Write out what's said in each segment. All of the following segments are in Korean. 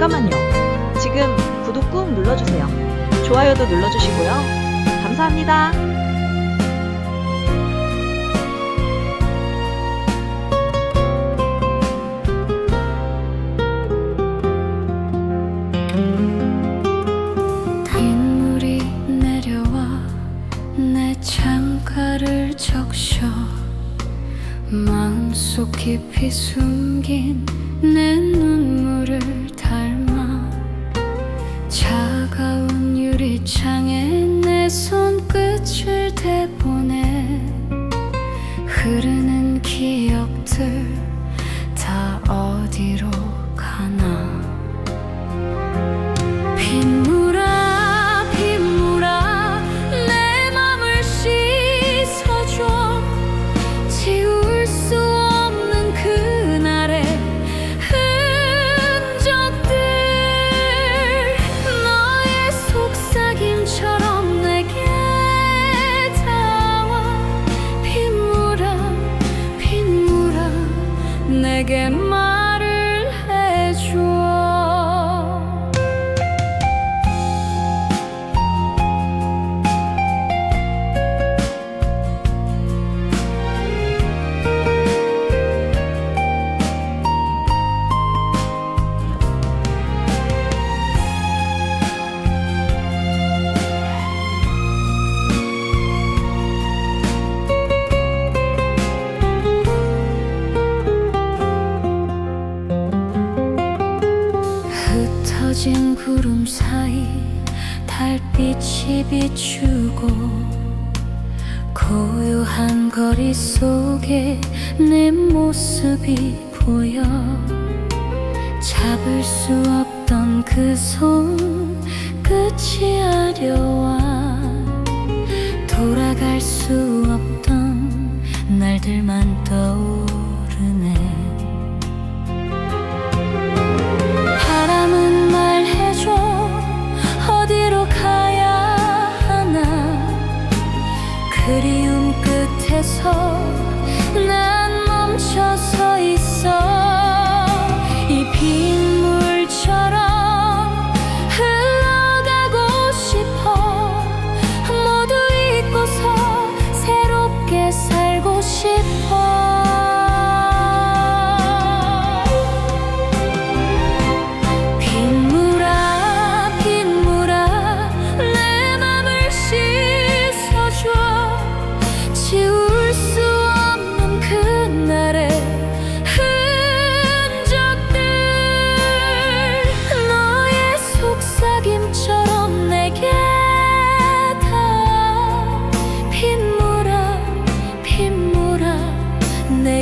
잠깐만요. 지금 구독 꾹 눌러주세요. 좋아요도 눌러주시고요. 감사합니다. 강물이 내려와 내 창가를 적셔 마음속 깊이 숨긴 내 눈물 내게 흩어진 구름 사이 달빛이 비추고 고요한 거리 속에 내 모습이 보여 잡을 수 없던 그 손 끝이 아려와 돌아갈 수 없던 날들만 떠오르네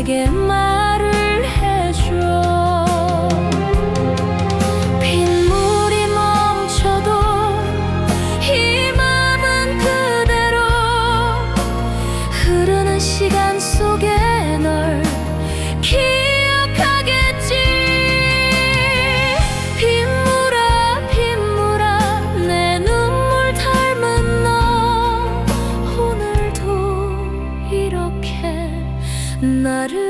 again. மறு